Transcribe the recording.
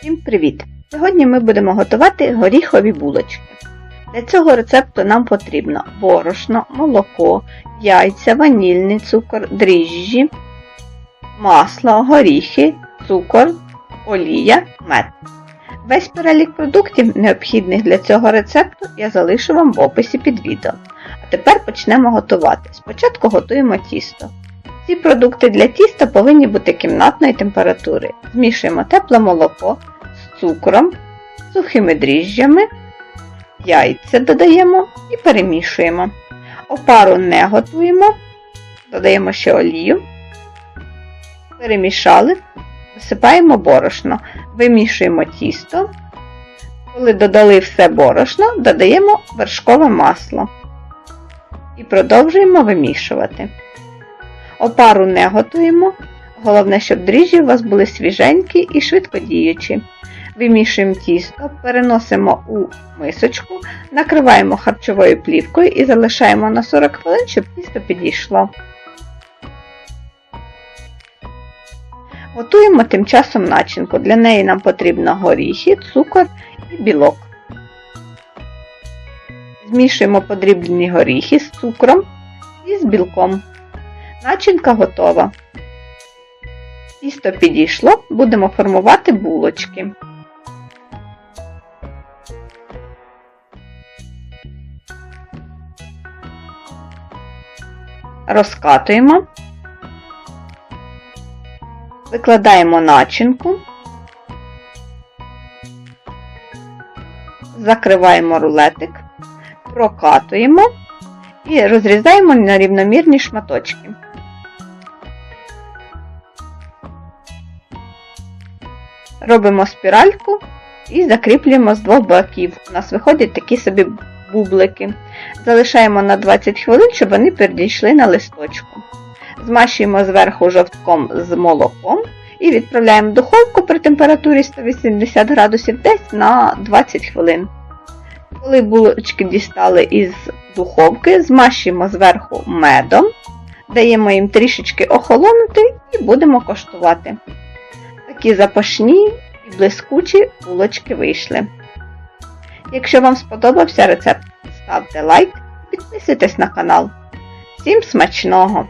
Всім привіт! Сьогодні ми будемо готувати горіхові булочки. Для цього рецепту нам потрібно борошно, молоко, яйця, ванільний цукор, дріжджі, масло, горіхи, цукор, олія, мед. Весь перелік продуктів, необхідних для цього рецепту, я залишу вам в описі під відео. А тепер почнемо готувати. Спочатку готуємо тісто. Ці продукти для тіста повинні бути кімнатної температури. Змішуємо тепле молоко з цукром, сухими дріжджами, яйця додаємо і перемішуємо. Опару не готуємо, додаємо ще олію, перемішали, висипаємо борошно, вимішуємо тісто. Коли додали все борошно, додаємо вершкове масло і продовжуємо вимішувати. Опару не готуємо. Головне, щоб дріжджі у вас були свіженькі і швидкодіючі. Вимішуємо тісто, переносимо у мисочку, накриваємо харчовою плівкою і залишаємо на 40 хвилин, щоб тісто підійшло. Готуємо тим часом начинку. Для неї нам потрібно горіхи, цукор і білок. Змішуємо подріблені горіхи з цукром і з білком. Начинка готова. Тісто підійшло, будемо формувати булочки. Розкатуємо, викладаємо начинку, закриваємо рулетик, прокатуємо і розрізаємо на рівномірні шматочки. Робимо спіральку і закріплюємо з двох боків. У нас виходять такі собі бублики. Залишаємо на 20 хвилин, щоб вони передійшли на листочку. Змащуємо зверху жовтком з молоком і відправляємо в духовку при температурі 180 градусів десь на 20 хвилин. Коли булочки дістали із духовки, змащуємо зверху медом, даємо їм трішечки охолонути і будемо коштувати. Такі запашні і блискучі булочки вийшли. Якщо вам сподобався рецепт, ставте лайк, і підписуйтесь на канал. Всім смачного!